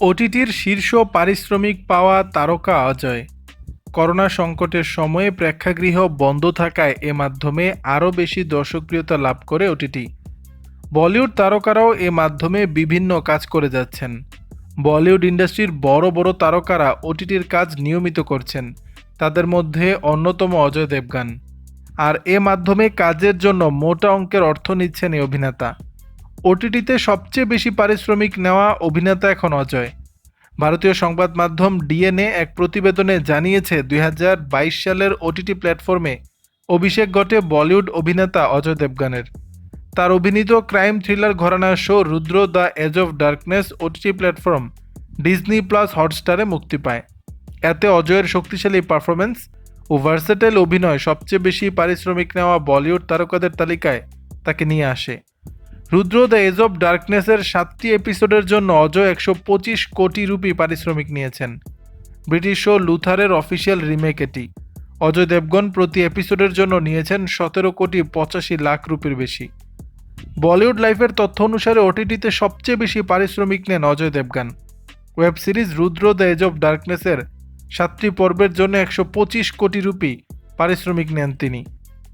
ওটিটির শীর্ষ পারিশ্রমিক পাওয়া তারকা অজয়। করোনা সংকটের সময়ে প্রেক্ষাগৃহ বন্ধ থাকায় এ মাধ্যমে আরও বেশি দর্শকপ্রিয়তা লাভ করে ওটিটি বলিউড তারকারাও এ মাধ্যমে বিভিন্ন কাজ করে যাচ্ছেন। বলিউড ইন্ডাস্ট্রির বড় বড় তারকারা ওটিটির কাজ নিয়মিত করছেন। তাদের মধ্যে অন্যতম অজয় দেবগান। আর এ মাধ্যমে কাজের জন্য মোটা অঙ্কের অর্থ নিচ্ছেন এই অভিনেতা। ওটিটিতে সবচেয়ে বেশি পারিশ্রমিক নেওয়া অভিনেতা এখন অজয়। ভারতীয় সংবাদ মাধ্যম ডিএনএ এক প্রতিবেদনে জানিয়েছে, দুই হাজার বাইশ সালের ওটিটি প্ল্যাটফর্মে অভিষেক ঘটে বলিউড অভিনেতা অজয় দেবগানের। তার অভিনীত crime thriller ঘরানা show Rudra the edge of darkness OTT platform Disney plus হটস্টারে মুক্তি পায়। এতে অজয়ের শক্তিশালী পারফরমেন্স ও ভার্সেটাইল অভিনয় সবচেয়ে বেশি পারিশ্রমিক নেওয়া বলিউড তারকাদের তালিকায় তাকে নিয়ে আসে। রুদ্র দ্য এজ অফ ডার্কনেসের সাতটি এপিসোডের জন্য অজয় একশো পঁচিশ কোটি রুপি পারিশ্রমিক নিয়েছেন। ব্রিটিশ শো লুথারের অফিসিয়াল রিমেক এটি। অজয় দেবগন প্রতি এপিসোডের জন্য নিয়েছেন সতেরো কোটি পঁচাশি লাখ রুপির বেশি। বলিউড লাইফের তথ্য অনুসারে ওটিটিতে সবচেয়ে বেশি পারিশ্রমিক নেন Ajay Devgan. Web series Rudra the edge of ডার্কনেসের সাতটি পর্বের জন্য একশো পঁচিশ কোটি রুপি পারিশ্রমিক নেন তিনি।